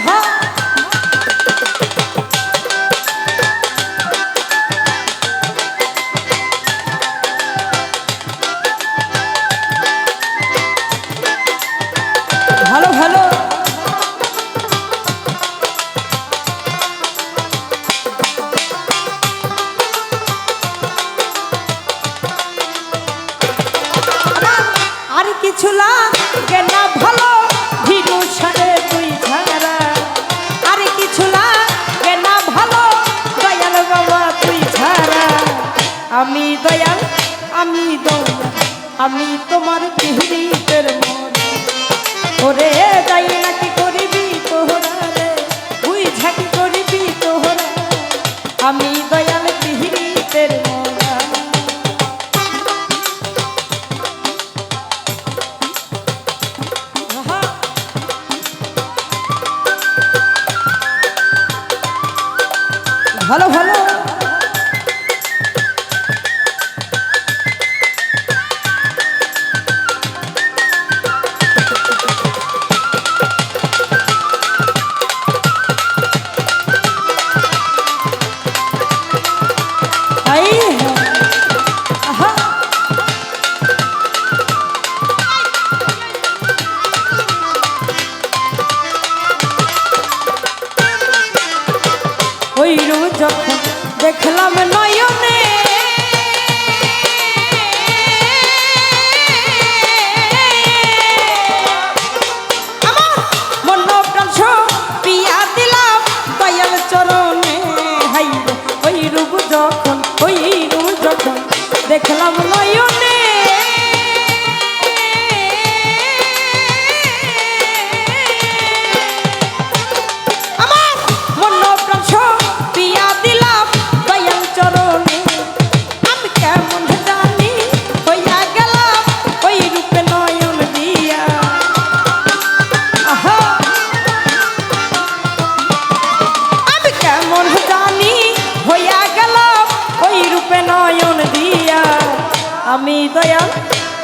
哈 আমি তোমার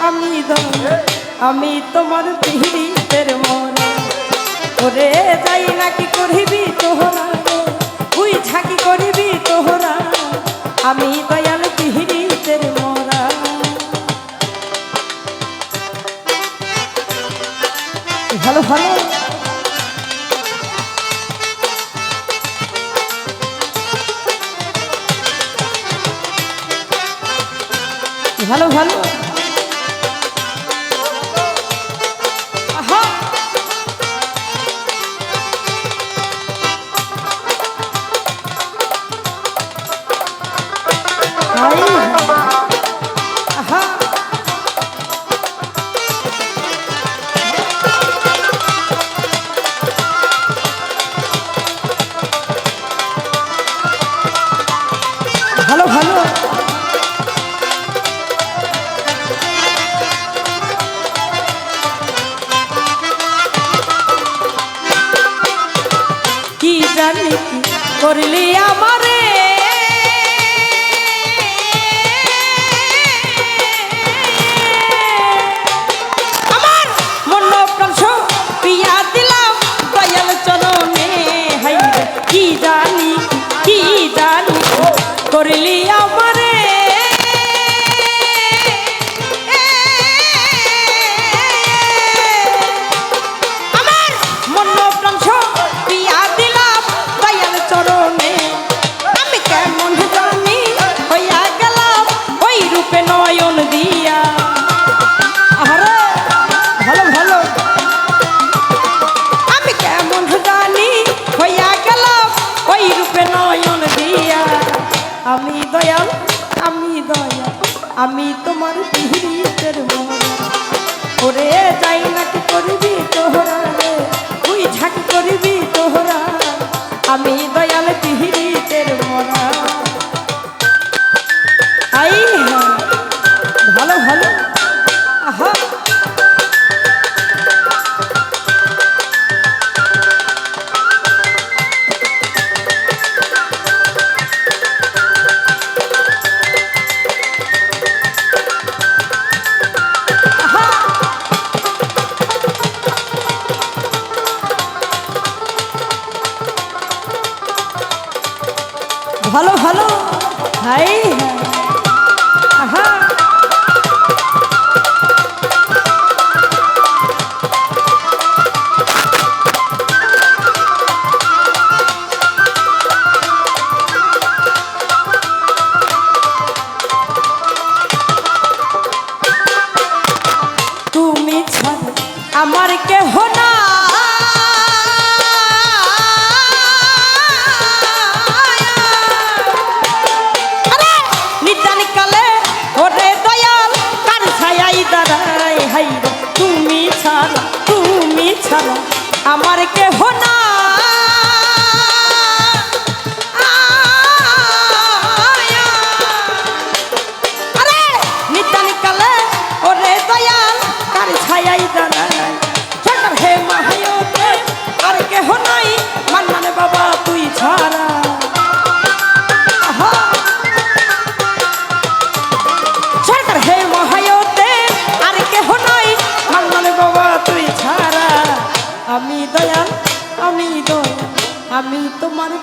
আমি আমি তোমার পিহিতের মন। ওরে যাই নাকি করিবি তোহরা? তুই ঝাঁকি করিবি তোহরা? আমি দয়াল পিহিতের মরা। ভালো ভালো। ভালো ভালো। por Liam. আমি দয়া, আমি তোমার পিহিতের ওরে তাই নাকি করবি তোহরা রে, তুই ঝাঁকি করবি তোহরা। আমি দয়াল পিহিতের মরা। चलो। हाय हाँ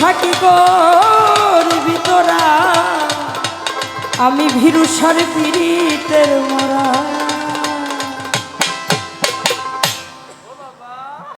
থাকি করবি তোরা আমি ভীরুষার পীড়িতের মরা।